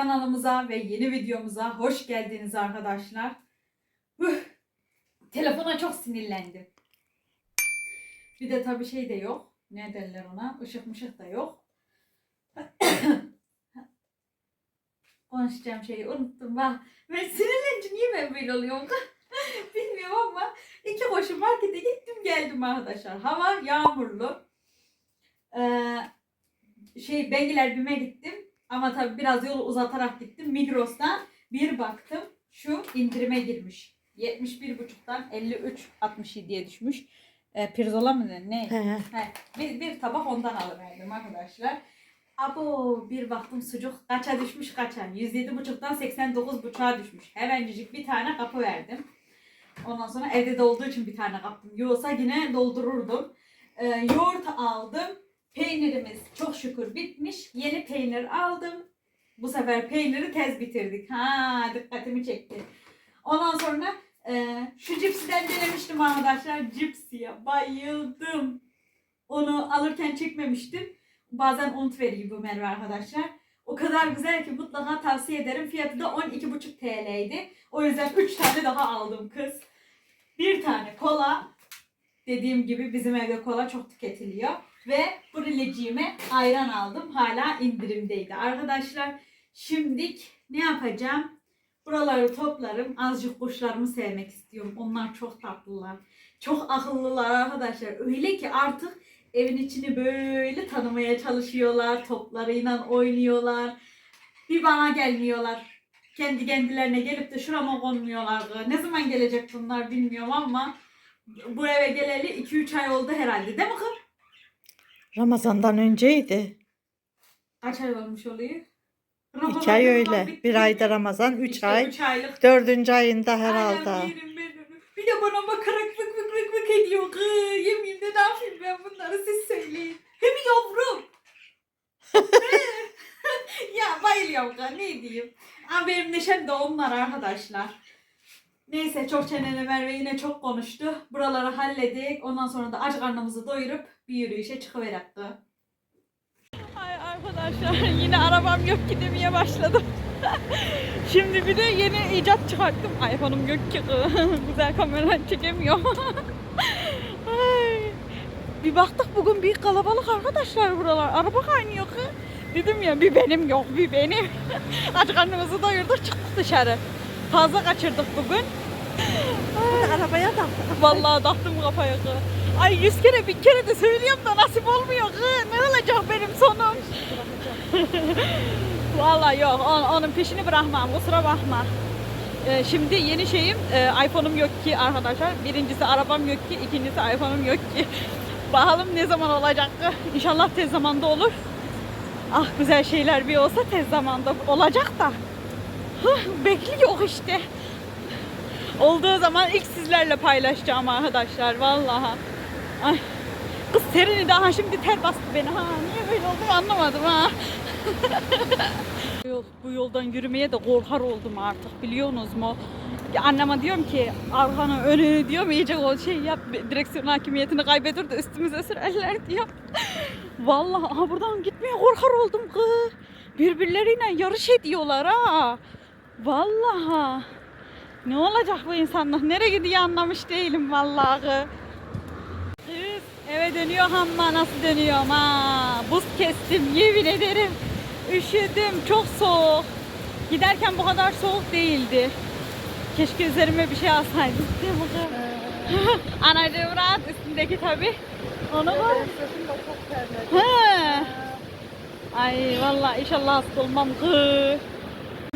Kanalımıza ve yeni videomuza hoş geldiniz arkadaşlar. Üh, telefona çok sinirlendim. Bir de tabii şey de yok. Ne derler ona? Işık mışık da yok. Konuşacağım şeyi unuttum. Bak ben sinirlenince niye ben böyle oluyorum? Bilmiyorum ama iki koşu markete gittim geldim arkadaşlar. Hava yağmurlu. Ee, şey Bengiler Bim'e gittim. Ama tabii biraz yolu uzatarak gittim. Migros'tan bir baktım. Şu indirime girmiş. 71,5'tan 53.67'ye düşmüş. E, pirzola mı ne? ne? He. Bir, bir tabak ondan alıverdim arkadaşlar. Abo bir baktım sucuk kaça düşmüş kaça. 107,5'tan 89,5'a düşmüş. Hemencik bir tane kapı verdim. Ondan sonra evde de olduğu için bir tane kaptım. Yoksa yine doldururdum. Ee, yoğurt aldım. Peynirimiz çok şükür bitmiş. Yeni peynir aldım. Bu sefer peyniri tez bitirdik. Ha dikkatimi çekti. Ondan sonra e, şu cipsiden denemiştim arkadaşlar. Cipsiye bayıldım. Onu alırken çekmemiştim. Bazen unut veriyor bu Merve arkadaşlar. O kadar güzel ki mutlaka tavsiye ederim. Fiyatı da 12,5 TL'ydi. O yüzden 3 tane daha aldım kız. Bir tane kola. Dediğim gibi bizim evde kola çok tüketiliyor. Ve bu rileciğime ayran aldım. Hala indirimdeydi. Arkadaşlar şimdilik ne yapacağım? Buraları toplarım. Azıcık kuşlarımı sevmek istiyorum. Onlar çok tatlılar. Çok akıllılar arkadaşlar. Öyle ki artık evin içini böyle tanımaya çalışıyorlar. Toplarıyla oynuyorlar. Bir bana gelmiyorlar. Kendi kendilerine gelip de şurama konmuyorlar. Ne zaman gelecek bunlar bilmiyorum ama bu eve geleli 2-3 ay oldu herhalde değil mi kız? Ramazan'dan önceydi. Kaç ay olmuş oluyor? İki ay öyle. Bir ayda Ramazan, üç İşte ay. üç aylık. Dördüncü ayında Aynen, herhalde. onu. Bir de bana bakarak vık vık vık vık ediyor. Kız, Yemin de ne yapayım ben bunları siz söyleyin. Hem yavrum. ya bayılıyorum kız ne diyeyim. Ama benim neşem de onlar arkadaşlar. Neyse çok çeneli Merve yine çok konuştu. Buraları halledik. Ondan sonra da aç karnımızı doyurup bir yürüyüşe çıkıverek kız. Ay arkadaşlar yine arabam yok ki demeye başladım. Şimdi bir de yeni icat çıkarttım. iPhone'um yok ki. Güzel kamera çekemiyorum. Ay. Bir baktık bugün bir kalabalık arkadaşlar buralar. Araba kaynıyor ki. Dedim ya bir benim yok bir benim. Aç karnımızı doyurduk çıktık dışarı. Fazla kaçırdık bugün. Arabaya da. Vallahi taktım kafaya. Ay yüz kere bir kere de söylüyorum da nasip olmuyor. Ne olacak benim sonum? Vallahi yok on- onun peşini bırakmam kusura bakma. Ee, şimdi yeni şeyim e, iPhone'um yok ki arkadaşlar. Birincisi arabam yok ki, ikincisi iPhone'um yok ki. Bakalım ne zaman olacak. İnşallah tez zamanda olur. Ah güzel şeyler bir olsa tez zamanda olacak da. Hıh, bekliyor işte. Olduğu zaman ilk sizlerle paylaşacağım arkadaşlar vallahi. Ay. Kız terini daha şimdi ter bastı beni ha. Niye böyle oldum anlamadım ha. Bu yol- Bu yoldan yürümeye de korkar oldum artık biliyorsunuz mu? Anneme diyorum ki arkanı önünü diyorum iyice o şey yap direksiyon hakimiyetini kaybeder de üstümüze sürerler diyor. Vallahi aha buradan gitmeye korkar oldum kız. Birbirleriyle yarış ediyorlar ha. Vallahi. Ne olacak bu insanlar? Nereye gidiyor anlamış değilim vallahi. Eve dönüyor ama nasıl dönüyorum ha? Buz kestim yemin ederim. Üşüdüm çok soğuk. Giderken bu kadar soğuk değildi. Keşke üzerime bir şey alsaydım. Anacığım rahat üstündeki tabi. Onu var. He. Ay vallahi inşallah hasta olmam kız.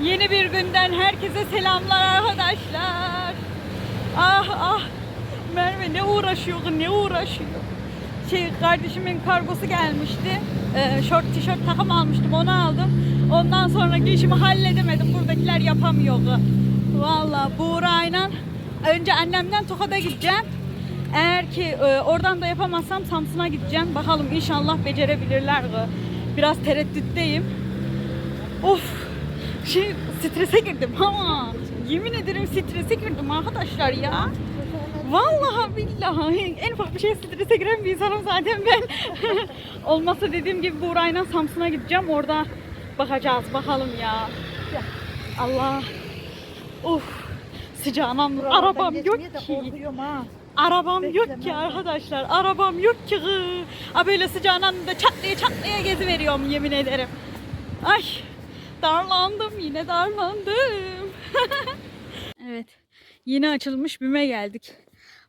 Yeni bir günden herkese selamlar arkadaşlar. Ah ah. Merve ne uğraşıyor ne uğraşıyor. Şey kardeşimin kargosu gelmişti. Ee, şort tişört takım almıştım onu aldım. Ondan sonra işimi halledemedim. Buradakiler yapamıyor. Vallahi Buğra'yla önce annemden Tokat'a gideceğim. Eğer ki e, oradan da yapamazsam Samsun'a gideceğim. Bakalım inşallah becerebilirler. Biraz tereddütteyim. Of şey strese girdim ama yemin ederim strese girdim arkadaşlar ya. Vallahi billahi en ufak bir şey strese giren bir insanım zaten ben. Olmazsa dediğim gibi Buğra'yla Samsun'a gideceğim. Orada bakacağız bakalım ya. Ya, Allah. Of. Sıcağından arabam yok ki. Arabam yok Bekleme. ki arkadaşlar. Arabam yok ki. A böyle sıcağından da çatlaya çatlaya gezi veriyorum yemin ederim. Ay darlandım yine darlandım. evet. Yeni açılmış BİM'e geldik.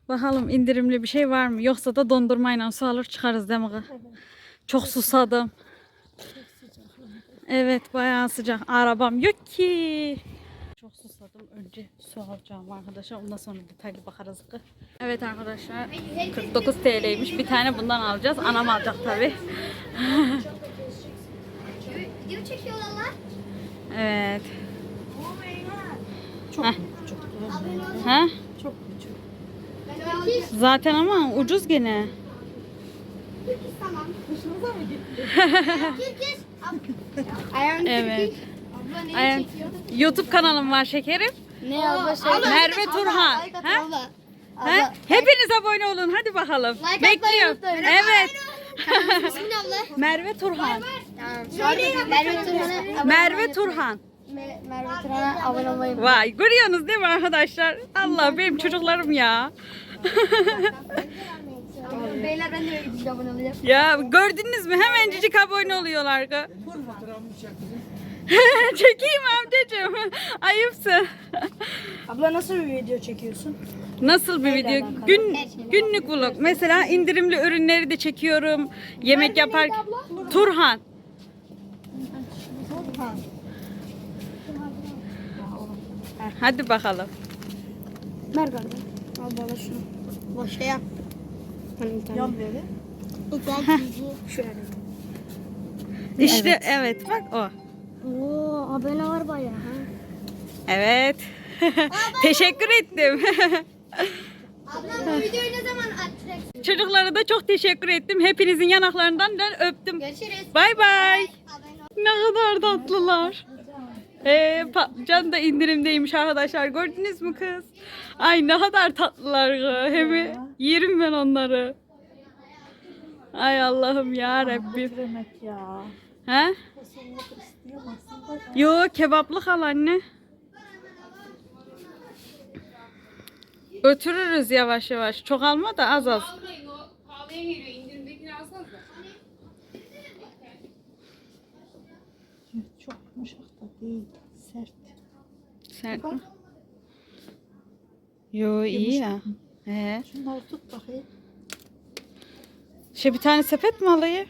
Bakalım indirimli bir şey var mı? Yoksa da dondurmayla su alır çıkarız değil mi? Çok susadım. Evet bayağı sıcak. Arabam yok ki. Çok susadım. Önce su alacağım arkadaşlar. Ondan sonra detaylı bakarız. Evet arkadaşlar. 49 TL'ymiş. Bir tane bundan alacağız. Anam alacak tabi. Video çekiyorlar. Evet. Çok Heh. çok Ha? Zaten ama ucuz gene. Ayağın Evet. Çekiyor? YouTube kanalım var şekerim. Ne abla şey? Merve Turhan. Ha? Ha? Hepiniz abone olun. Hadi bakalım. Like Bekliyorum. atmayı unutmayın. Evet. Ne abla? Merve Turhan. Merve Turhan'a Merve Turhan. Merve Turhan'a abone olmayı Vay görüyorsunuz değil mi arkadaşlar? Allah benim çocuklarım ya. Beyler ben de öyle abone olacağım. Ya gördünüz mü? Hemencik abone oluyorlar. Çekeyim amcacığım. Ayıpsın. Abla nasıl bir video çekiyorsun? Nasıl bir video? Gün günlük vlog. Mesela indirimli ürünleri de çekiyorum. Yemek yapar. Turhan. Hadi bakalım. Kardeşim. Al bana şunu. Boş yap. Hani bir tane. Yan veri. İhtiyaç Şöyle. İşte evet, bak o. Oo abone var bayağı. Ha. Evet. Teşekkür ettim. Ablam bu videoyu ne zaman atacaksın? Çocuklara da çok teşekkür ettim. Hepinizin yanaklarından ben öptüm. Görüşürüz. Bay bay. Ne kadar tatlılar. Ee, patlıcan da indirimdeymiş arkadaşlar. Gördünüz mü kız? Ay ne kadar tatlılar. kız. Hem yerim ben onları. Ay Allah'ım ya Rabbim. Ya. He? Yo kebaplık al anne. Götürürüz yavaş yavaş. Çok alma da az az. Çok yumuşak da değil. Sert. Sert mi? Yo iyi ya. He. Şunları tut bakayım. Şey bir tane sepet mi alayım?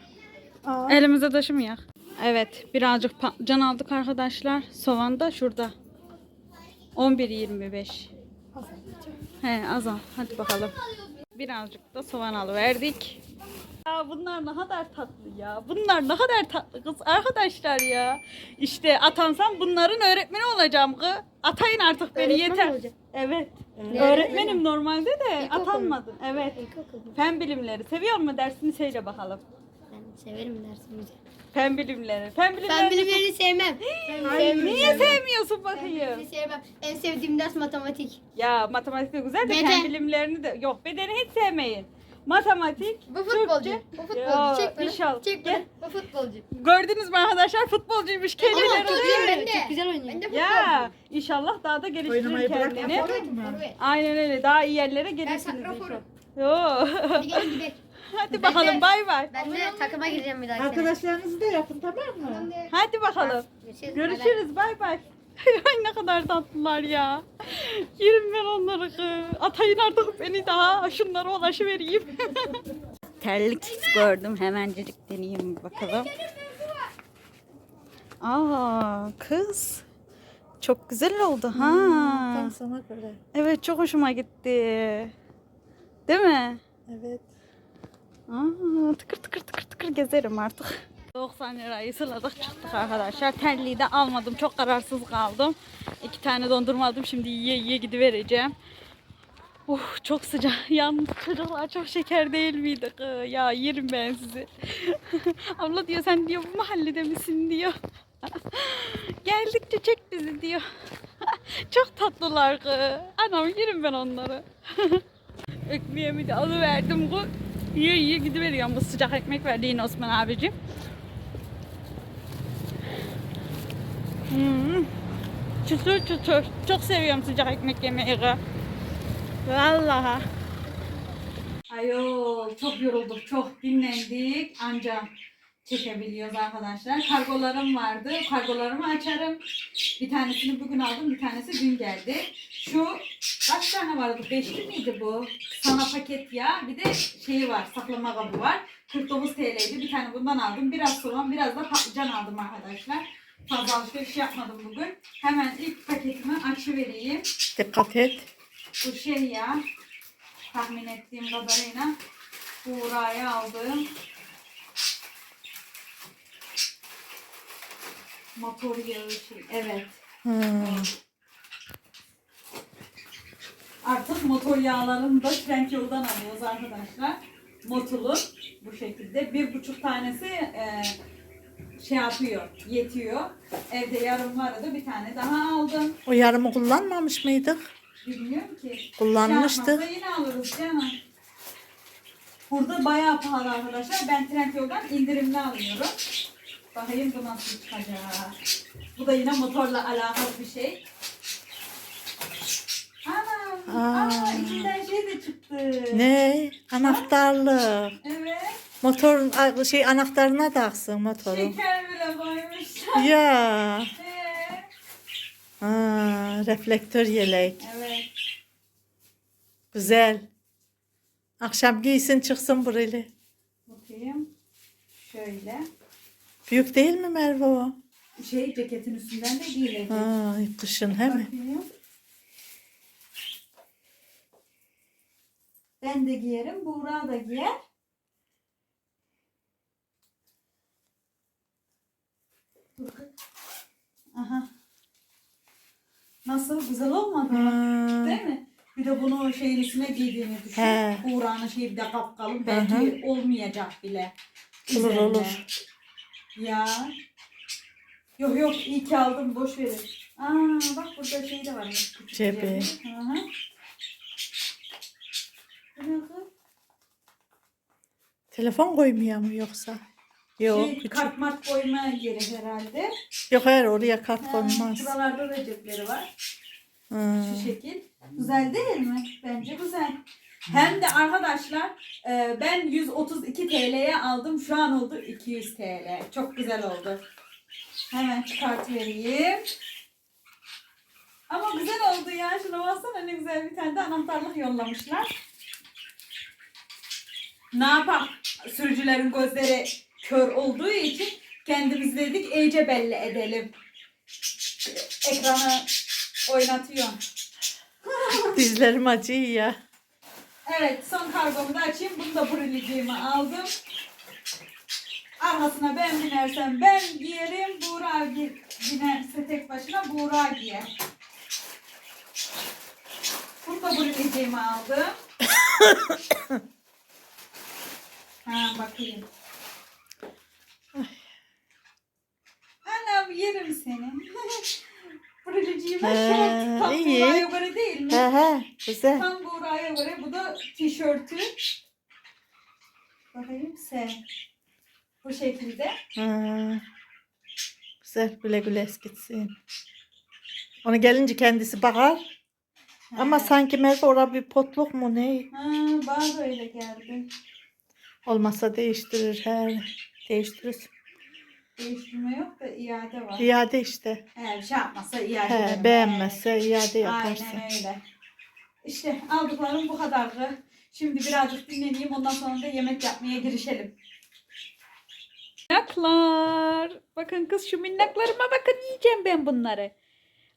Aa, Elimize taşımayak. Evet birazcık patlıcan aldık arkadaşlar. Soğan da şurada. 11.25. He az al. Hadi bakalım. Birazcık da soğan alıverdik. Ya bunlar ne kadar tatlı ya. Bunlar ne kadar tatlı kız arkadaşlar ya. İşte atansam bunların öğretmeni olacağım kız. Atayın artık beni Öğretmen yeter. Evet. Ne Öğretmenim normalde de İlkokul mu? atanmadım. Evet. Fen bilimleri. Seviyor musun dersini söyle bakalım. Ben severim dersimizi. Fen bilimleri. Fen bilimleri. Ben bilimleri sevmem. Ben Niye sevmiyorsun bakayım? bilimleri sevmem. En sevdiğim ders matematik. Ya matematik de güzel de Beden. fen bilimlerini de yok bedeni hiç sevmeyin. Matematik, Bu futbolcu. Türkçe. Bu futbolcu. Çek bana. inşallah. Çek Gel. bana. Bu futbolcu. Gördünüz mü arkadaşlar futbolcuymuş Ama kelimeleri. çok güzel oynuyor. Çok güzel oynuyor. Ben de futbolcu. Ya inşallah daha da geliştirir Oynamayı bırak, kendini. yapalım. Forvet, forvet. Aynen öyle daha iyi yerlere Ben gelirsiniz santraforum. inşallah. Yo. Hadi gelin gidelim. Hadi Ben bakalım de- bay bay. Ben de takıma gireceğim bir dahaki sene. Arkadaşlarınızı da yapın tamam mı? Hadi bakalım. Görüşürüz. Görüşürüz bay bay. Ay ne kadar tatlılar ya. Yerim ben onları. kız. Atayın artık beni daha. Şunlara ulaşıvereyim. Terlik gördüm. Hemencecik deneyeyim bakalım. Aa kız. Çok güzel oldu ha. Tam sana göre. Evet çok hoşuma gitti. Değil mi? Evet. Aa, tıkır tıkır tıkır tıkır gezerim artık. 90 lirayı sıladık çıktık arkadaşlar. Terliği de almadım. Çok kararsız kaldım. İki tane dondurma aldım. Şimdi yiye yiye gidivereceğim. Uh, çok sıcak. Yalnız çocuklar çok şeker değil miydi? Ya yerim ben sizi. Abla diyor sen diyor bu mahallede misin diyor. Geldikçe çek bizi diyor. çok tatlılar. Anam yerim ben onları. Ekmeğimi de alıverdim. Yiye yiye gidiveriyorum. Bu sıcak ekmek verdi Osman abicim. Hmm. Çıtır çıtır. Çok seviyorum sıcak ekmek yemeyi. Vallahi. Ayol çok yorulduk, çok dinlendik. Ancak çekebiliyoruz arkadaşlar. Kargolarım vardı. Kargolarımı açarım. Bir tanesini bugün aldım, bir tanesi dün geldi. Şu kaç tane vardı? Beşli miydi bu? Sana paket ya. Bir de şeyi var, saklama kabı var. 49 TL'ydi. Bir tane bundan aldım. Biraz soğan, biraz da patlıcan aldım arkadaşlar. Fazla alışveriş yapmadım bugün. Hemen ilk paketimi açıvereyim. Dikkat et. Bu şey ya tahmin ettiğim kadarıyla Buğra'ya aldığım motor yağı şey. Evet. Hmm. Artık motor yağlarını da Trendyol'dan alıyoruz arkadaşlar. Motulu bu şekilde. Bir buçuk tanesi e, şey yapıyor, yetiyor. Evde yarım vardı. Bir tane daha aldım. O yarımı kullanmamış mıydık? Bilmiyorum ki. Kullanmıştık. Yapmazsa yine alırız canım. Burada bayağı pahalı arkadaşlar. Ben Trendyol'dan indirimli alıyorum. Bakayım bu nasıl çıkacak. Bu da yine motorla alakalı bir şey. Ana, Aa. aa, içinden şey de çıktı. Ne? Anahtarlık. Evet. Motor şey anahtarına taksın motoru. Şeker bile koymuşlar. Ya. Ee, Aa, reflektör yelek. evet. Güzel. Akşam giysin çıksın burayla. Bakayım. Şöyle. Büyük değil mi Merve o? Şey ceketin üstünden de giyilecek. Ay kışın he mi? Bakayım. Ben de giyerim. Buğra da giyer. Dur kız. Aha. Nasıl? Güzel olmadı mı? Hmm. Değil mi? Bir de bunu şeyin üstüne giydiğini düşün. He. Buğra'nın şeyi bir de kapkalın. Belki olmayacak bile. Olur, Üzerine. olur. Ya. Yok yok iyi ki aldım boş verin. Aa bak burada şey de var. Cebi. Hı hı. Telefon koymuyor mu yoksa? Yok. Şey, küçük. kart mart koyma yeri herhalde. Yok hayır oraya kart Ha, konmaz. Buralarda da cepleri var. Hmm. Şu şekil. Güzel değil mi? Bence güzel. Hem de arkadaşlar e, ben 132 TL'ye aldım. Şu an oldu 200 TL. Çok güzel oldu. Hemen çıkartıvereyim. Ama güzel oldu ya. Şuna baksana ne güzel bir tane de anahtarlık yollamışlar. Ne yapalım? Sürücülerin gözleri kör olduğu için kendimiz dedik iyice belli edelim. Ekranı oynatıyorum. Dizlerim acıyor ya. Evet son kargomu da açayım. Bunu da brüliciğimi aldım. Arkasına ben binersem ben giyerim. Buğra gi- binerse tek başına Buğra giyer. Bunu da brüliciğimi aldım. ha bakayım. Anam yerim seni. He, şort. Tam iyi. Buğra'ya göre değil mi? He he güzel. Tam Buğra'ya göre bu da tişörtü. Bakayım sen. Bu şekilde. Ha. Güzel güle güle eskitsin. Onu gelince kendisi bakar. Ama Ha. sanki Merve orada bir potluk mu ne? Ha, bana da öyle geldi. Olmasa değiştirir her. Değiştirir. Değiştirme yok da iade var. İade işte. Eğer şey yapmazsa iade He, ederim. beğenmezse iade yaparsın. Aynen öyle. İşte aldıklarım bu kadardı. Şimdi birazcık dinleneyim ondan sonra da yemek yapmaya girişelim. Minnaklar. Bakın kız şu minnaklarıma bakın yiyeceğim ben bunları.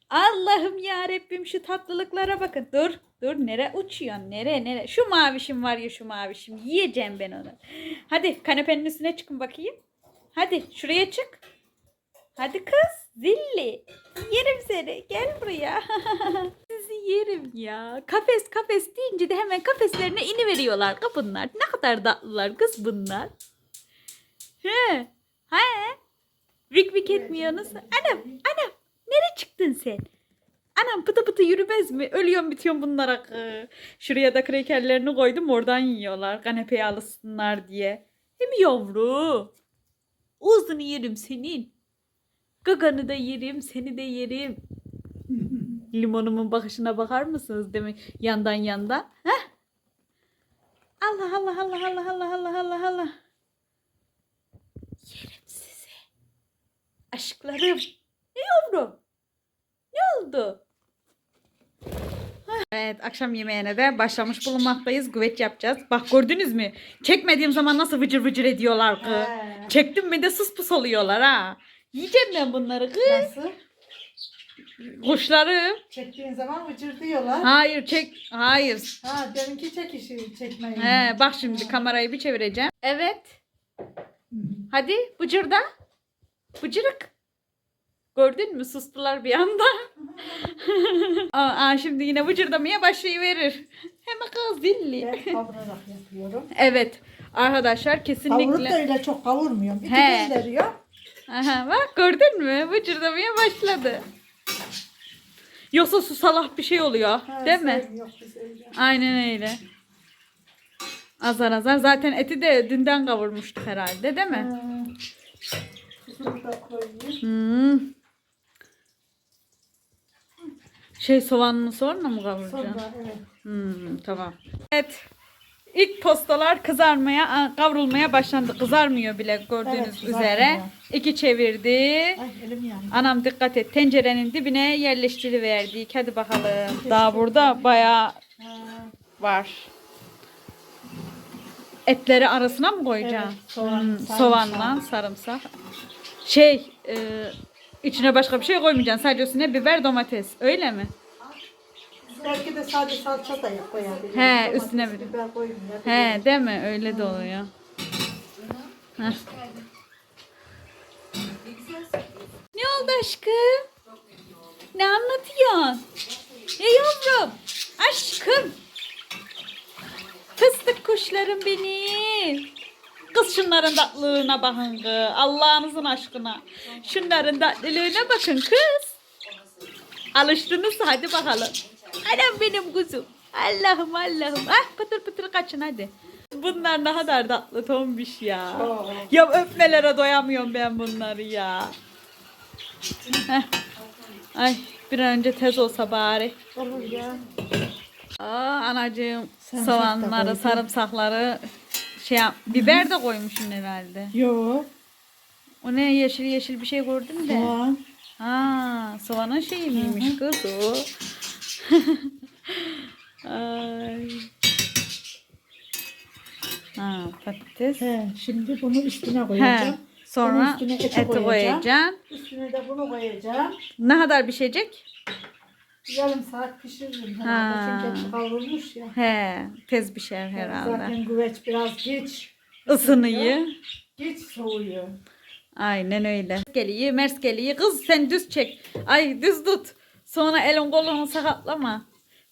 Allah'ım ya Rabbim şu tatlılıklara bakın. Dur dur nere uçuyorsun nere nere. Şu mavişim var ya şu mavişim yiyeceğim ben onu. Hadi kanepenin üstüne çıkın bakayım. Hadi şuraya çık. Hadi kız zilli. Yerim seni gel buraya. Sizi yerim ya. Kafes kafes deyince de hemen kafeslerine iniveriyorlar bunlar. Ne kadar tatlılar kız bunlar. He. He. Vik vik etmiyorsunuz. Anam, anam. Nereye çıktın sen? Anam pıtı pıtı yürümez mi? Ölüyorum bitiyorum bunlara. Şuraya da krekerlerini koydum oradan yiyorlar. Kanepeye alışsınlar diye. Hem yavru. Uzun yerim senin. Gaganı da yerim, seni de yerim. Limonumun bakışına bakar mısınız mi? Yandan yandan. Heh. Allah Allah Allah Allah Allah Allah Allah Allah. Yerim sizi. Aşklarım. Ne yavrum? Ne oldu? Evet akşam yemeğine de başlamış bulunmaktayız. Güveç yapacağız. Bak gördünüz mü? Çekmediğim zaman nasıl vıcır vıcır ediyorlar kız. Çektim mi de sus pus oluyorlar ha. Yiyeceğim ben bunları kız. Nasıl? Kuşları. Çektiğin zaman vıcır diyorlar. Hayır çek. Hayır. Ha deminki çekişi çekmeyi. He, bak şimdi kamerayı bir çevireceğim. Evet. Hadi bıcırda. Bıcırık. Gördün mü? Sustular bir anda. aa, şimdi yine bıcırdamaya başlayıverir. Hemen kız dilli. Ben kavurarak yapıyorum. Evet. Arkadaşlar Kavurup da kesinlikle. öyle çok kavurmuyorum. İki He. gönderiyor. Aha, bak gördün mü? Bıcırdamaya başladı. Yoksa susalak bir şey oluyor. Ha, değil mi? öyle. Aynen öyle. Azar azar. Zaten eti de dünden kavurmuştuk herhalde değil mi? Ha. Tuzunu da koyayım. Hmm. Şey soğanını sonra mı kavuracaksın? Sonra evet. Hmm, tamam. Evet. İlk postalar kızarmaya, kavrulmaya başlandı. Kızarmıyor bile gördüğünüz kızarmıyor. üzere. İki çevirdi. Ay elim yandı. Anam dikkat et tencerenin dibine yerleştiriverdik. Hadi bakalım. Daha burada bayağı Ha, var. Etleri arasına mı koyacaksın? Evet, soğan, Hmm, sarımsak. soğanla sarımsak. Şey, e, içine başka bir şey koymayacaksın. Sadece üstüne biber, domates. Öyle mi? Belki de sadece salça da yap koyabiliriz. He, Domates, üstüne bir- biber koymayalım. He, değil mi? Öyle de oluyor. Heh. Ne oldu aşkım? Ne anlatıyorsun? Ya yavrum, aşkım. Fıstık kuşlarım benim. Kız şunların tatlılığına bakın kız. Allah'ınızın aşkına. Şunların tatlılığına bakın kız. Alıştınız hadi bakalım. Anam benim kuzum. Allah'ım Allah'ım. Ah pıtır pıtır kaçın hadi. Bunlar ne kadar tatlı tombiş ya. Ya öpmelere doyamıyorum ben bunları ya. Heh. Ay bir an önce tez olsa bari. Olur ya. Aa anacığım soğanları, sarımsakları şey yap. Biber de koymuşsun herhalde. Yok. O ne yeşil yeşil bir şey gördüm de. Soğan. Ha, soğanın şeyi miymiş kız o? Ay. Ha, patates. He, şimdi bunu üstüne He. koyacağım. Sonra Bunun üstüne eti eti koyacağım. koyacaksın. Üstüne de bunu koyacağım. Ne kadar pişecek? Yarım saat pişiririm Ha. herhalde. Çünkü eti kavrulmuş ya. He, tez pişer herhalde. Zaten güveç biraz geç. Isınıyı. Geç soğuyor. Aynen öyle. Geliyor, mers geliyor. Kız sen düz çek. Ay düz tut. Sonra elin kolunu sakatlama.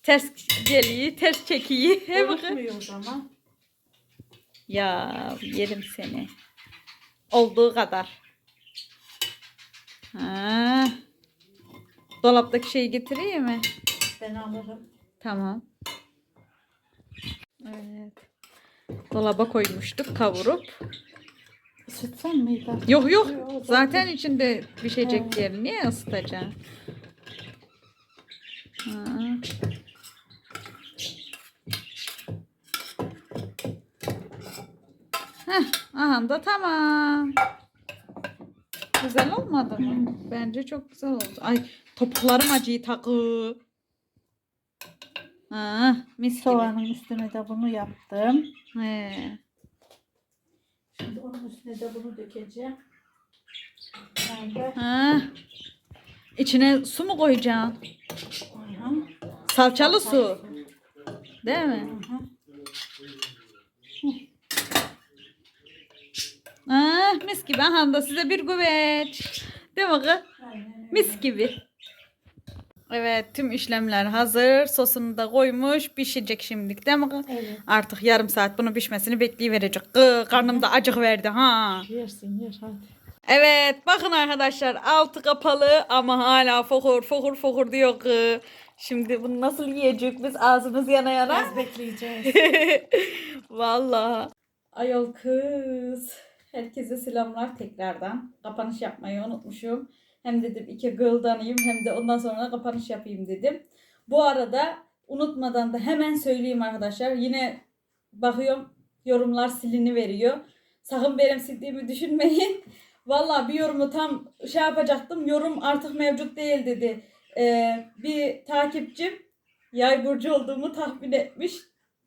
Ters geliyor, ters bakın. Unutmuyor o zaman. Ya yerim seni. Olduğu kadar. Ha. Dolaptaki şeyi getireyim mi? Ben alırım. Tamam. Evet. Dolaba koymuştuk kavurup. Isıtsan mıydı? Yok yok. Zaten içinde pişecek yer. Niye ısıtacaksın? Ha. Heh, aha da tamam. Güzel olmadı mı? Bence çok güzel oldu. Ay topuklarım acıyı takı. Ha, mis gibi. Soğanın üstüne de bunu yaptım. He. Şimdi onun üstüne de bunu dökeceğim. Nerede? Ha. İçine su mu koyacaksın? Aha. Salçalı su. Değil mi? Aha. Ah, mis gibi. Aha da size bir güveç. Değil mi kız? Aynen. Mis gibi. Evet tüm işlemler hazır. Sosunu da koymuş. Pişecek şimdilik değil mi kız? Evet. Artık yarım saat bunun pişmesini bekleyiverecek. Kız karnım da acık verdi ha. Yersin yer hadi. Evet bakın arkadaşlar altı kapalı ama hala fokur fokur fokur diyor. Şimdi bunu nasıl yiyecek biz ağzımız yana yana? Biraz bekleyeceğiz. Vallahi. Ayol kız. Herkese selamlar tekrardan. Kapanış yapmayı unutmuşum. Hem dedim iki gıldanayım hem de ondan sonra kapanış yapayım dedim. Bu arada unutmadan da hemen söyleyeyim arkadaşlar. Yine bakıyorum yorumlar silini veriyor. Sakın benim sildiğimi düşünmeyin. Vallahi bir yorumu tam şey yapacaktım. Yorum artık mevcut değil dedi. Ee, bir takipçim yay burcu olduğumu tahmin etmiş.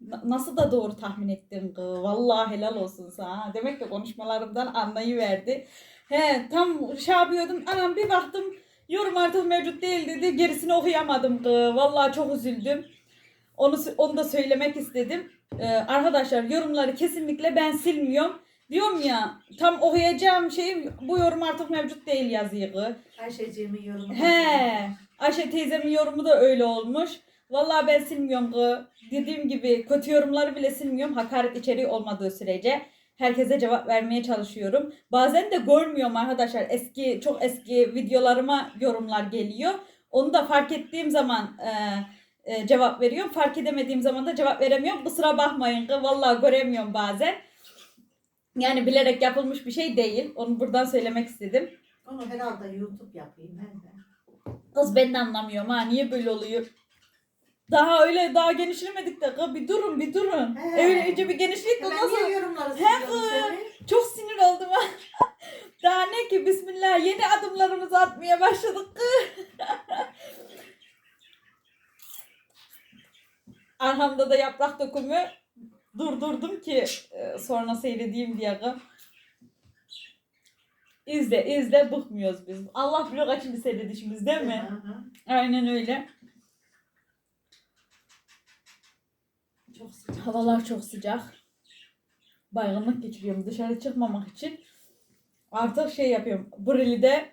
Na- Nasıl da doğru tahmin ettin kız. Vallahi helal olsun sana. Demek ki konuşmalarımdan anlayıverdi. He tam şey yapıyordum. Anam bir baktım yorum artık mevcut değil dedi. Gerisini okuyamadım kız. Vallahi çok üzüldüm. Onu, onu da söylemek istedim. Ee, arkadaşlar yorumları kesinlikle ben silmiyorum. Diyorum ya tam okuyacağım şey bu yorum artık mevcut değil yazıyor. kız. Ayşeciğimin yorumu. He. Ayşe teyzemin yorumu da öyle olmuş. Vallahi ben silmiyorum kız. Dediğim gibi kötü yorumları bile silmiyorum. Hakaret içeriği olmadığı sürece. Herkese cevap vermeye çalışıyorum. Bazen de görmüyorum arkadaşlar. Eski çok eski videolarıma yorumlar geliyor. Onu da fark ettiğim zaman e, e, cevap veriyorum. Fark edemediğim zaman da cevap veremiyorum. Kusura bakmayın. Vallahi göremiyorum bazen. Yani bilerek yapılmış bir şey değil. Onu buradan söylemek istedim. Onu herhalde YouTube yapayım ben de. Kız ben de anlamıyorum ha niye böyle oluyor. Daha öyle daha genişlemedik de kız bir durun bir durun. He. Öyle önce bir genişledik de Hemen nasıl niye yorumları He siliyorsun kız. seni? çok sinir oldum ha. Daha ne ki bismillah yeni adımlarımızı atmaya başladık kız. Arhamda da yaprak dökümü durdurdum ki e, sonra seyredeyim diye kız. İzle izle bıkmıyoruz biz. Allah bilir kaçıncı seyredişimiz değil mi? Aynen öyle. Çok sıcak. Havalar çok sıcak. Baygınlık geçiriyorum dışarı çıkmamak için. Artık şey yapıyorum. Burili'de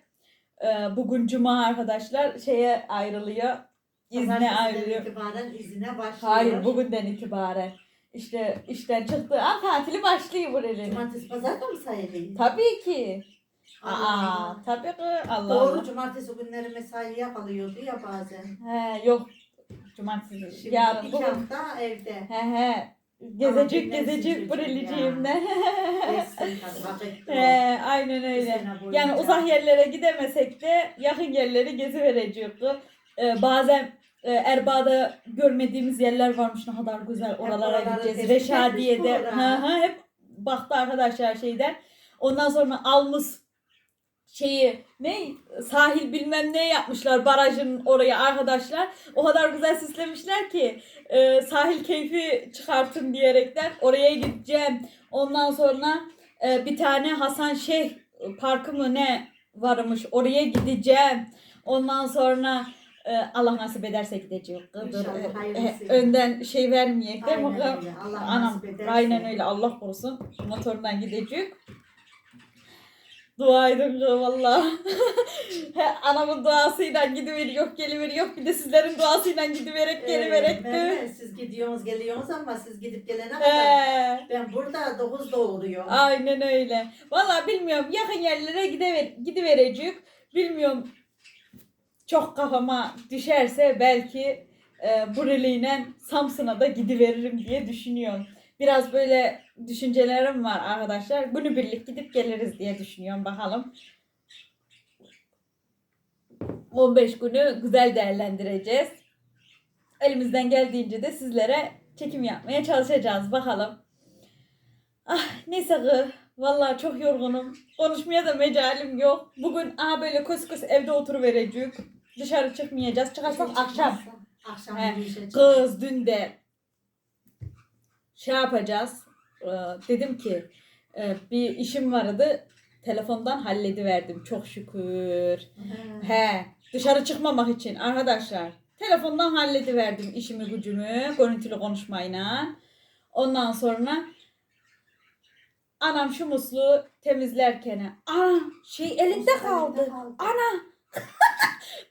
e, bugün cuma arkadaşlar şeye ayrılıyor. İzne ayrılıyor. itibaren izine başlıyor. Hayır bugünden itibaren. İşte işten çıktığı an tatili başlıyor Burili'nin. Cumartesi pazar da mı sayılıyor? Tabii ki. Aa, tabii ki. Allah Doğru Allah. cumartesi günleri mesai yapılıyordu ya bazen. He, yok. Cumartesi. Şimdi Yarın iki bugün. hafta evde. He he. Gezecek gezecek vakit He, aynen öyle. Yani uzak yerlere gidemesek de yakın yerleri geziverecek. Ee, bazen e, Erbaa'da görmediğimiz yerler varmış ne kadar güzel oralara oraları gideceğiz. Reşadiye'de bu ara. hı, hep baktı arkadaşlar şeyden. Ondan sonra Almus şeyi ne sahil bilmem ne yapmışlar barajın oraya arkadaşlar. O kadar güzel süslemişler ki e, sahil keyfi çıkartın diyerekten oraya gideceğim. Ondan sonra e, bir tane Hasan Şeyh parkı mı ne varmış oraya gideceğim. Ondan sonra e, Allah nasip ederse gideceğiz. E, e, önden şey vermeyecek değil mi? Aynen öyle. Allah Anam nasip ederse. aynen öyle Allah korusun motorundan gidecek. Dua edin valla. Anamın duasıyla gidiveriyor, geliveriyor. Bir de sizlerin duasıyla gidiverek, geliverek. Ee, ben- siz gidiyorsunuz geliyorsunuz ama siz gidip gelene kadar He. ben burada 9'da oluyorum. Aynen öyle. Valla bilmiyorum yakın yerlere gidiver, gidiverecek. Bilmiyorum çok kafama düşerse belki e, Burili'yle Samsun'a da gidiveririm diye düşünüyorum. Biraz böyle düşüncelerim var arkadaşlar. Günübirlik gidip geliriz diye düşünüyorum bakalım. 15 günü güzel değerlendireceğiz. Elimizden geldiğince de sizlere çekim yapmaya çalışacağız bakalım. Ah neyse kız. Vallahi çok yorgunum. Konuşmaya da mecalim yok. Bugün aha böyle kös kös evde oturuverecek. Dışarı çıkmayacağız. Çıkarsak akşam. Akşam He. Kız dün de şey yapacağız. Ee, dedim ki e, bir işim vardı. Telefondan hallediverdim çok şükür. He. He, dışarı çıkmamak için arkadaşlar. Telefondan hallediverdim işimi gücümü görüntülü konuşmayla. Ondan sonra anam şu musluğu temizlerken ana şey elinde kaldı. Ana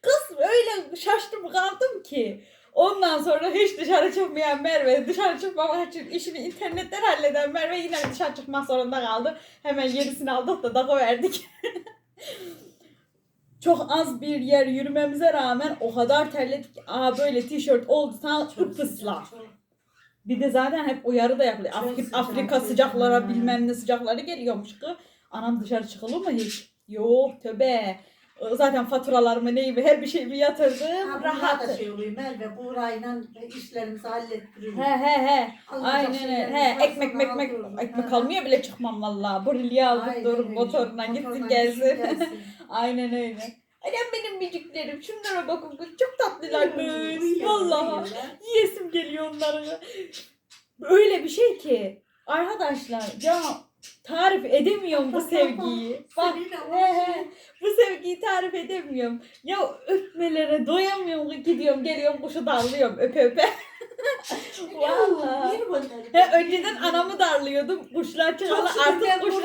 kız öyle şaştım kaldım ki. Ondan sonra hiç dışarı çıkmayan Merve, dışarı çıkmamak için işini internetten halleden Merve yine dışarı çıkmak zorunda kaldı. Hemen yenisini aldık da dağı verdik. Çok az bir yer yürümemize rağmen o kadar terledik ki aa böyle tişört oldu sana ıpısla. Bir de zaten hep uyarı da yapılıyor. Afri- Afrika sıcak. sıcaklara bilmem ne sıcakları geliyormuş ki. Anam dışarı çıkılır mı hiç? Yok töbe. Zaten faturalarımı neyimi her bir şeyimi yatırdım. Ha, Rahat. Rahat. da şey oluyor Merve. Buğra'yla işlerimizi hallettiriyoruz. He he he. Alınacak Aynen öyle. He ekmek mekmek aldırırız. ekmek Ha. almaya bile çıkmam vallahi. Buriliye aldık Aynen dur öyle. motoruna gitsin Motoruna gelsin. Aynen öyle. Annem benim mücüklerim. Şunlara bakın kız. Çok tatlılar kız. Vallahi. Yiyesim geliyor onları. Öyle bir şey ki. Arkadaşlar ya tarif edemiyorum bu sevgiyi. Bak he he. Bu sevgiyi tarif edemiyorum. Ya öpmelere doyamıyorum. Gidiyorum geliyorum kuşu darlıyorum öpe öpe. Vallahi. He, önceden anamı darlıyordum. Kuşlar çıkalı artık kuşlar.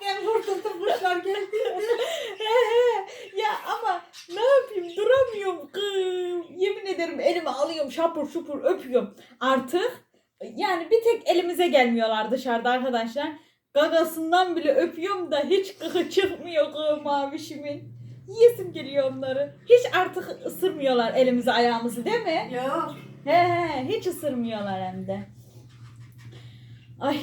Ben kurtuldum kuşlar geldi. Ya ama ne yapayım duramıyorum kız. Yemin ederim elime alıyorum şapur şupur öpüyorum. Artık yani bir tek elimize gelmiyorlar dışarıda arkadaşlar. Gagasından bile öpüyorum da hiç kıkı çıkmıyor kız mavişimin. Yiyesim geliyor onları. Hiç artık ısırmıyorlar elimizi ayağımızı değil mi? Yok. He he hiç ısırmıyorlar hem de. Ay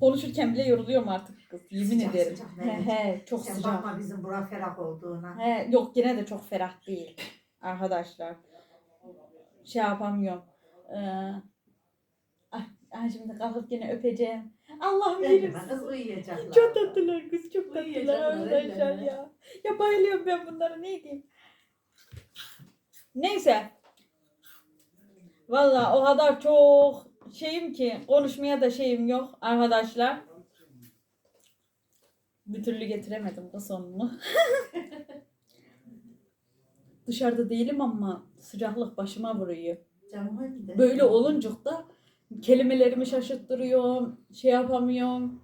konuşurken bile yoruluyorum artık kız. Yemin Sıcak ederim. sıcak, he he çok Sen sıcak. bakma bizim bura ferah olduğuna. He, yok yine de çok ferah değil arkadaşlar. Şey yapamıyorum. Ee, ay, şimdi kalkıp yine öpeceğim. Allah'ım Elime benim. kız uyuyacaklar. Çok tatlılar kız çok tatlılar Uyuyacaklar, arkadaşlar ellerine. ya. Ya bayılıyorum ben bunlara ne diyeyim. Neyse. Valla o kadar çok şeyim ki konuşmaya da şeyim yok arkadaşlar. Bir türlü getiremedim bu sonunu. Dışarıda değilim ama sıcaklık başıma vuruyor. Canıma gider. Böyle olunca da kelimelerimi şaşırttırıyorum, şey yapamıyorum.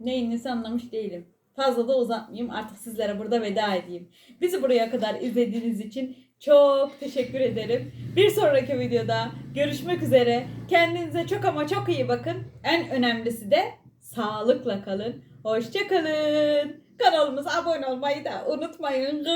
Neyin nesi anlamış değilim. Fazla da uzatmayayım artık sizlere burada veda edeyim. Bizi buraya kadar izlediğiniz için çok teşekkür ederim. Bir sonraki videoda görüşmek üzere. Kendinize çok ama çok iyi bakın. En önemlisi de sağlıkla kalın. Hoşçakalın. Kanalımıza abone olmayı da unutmayın.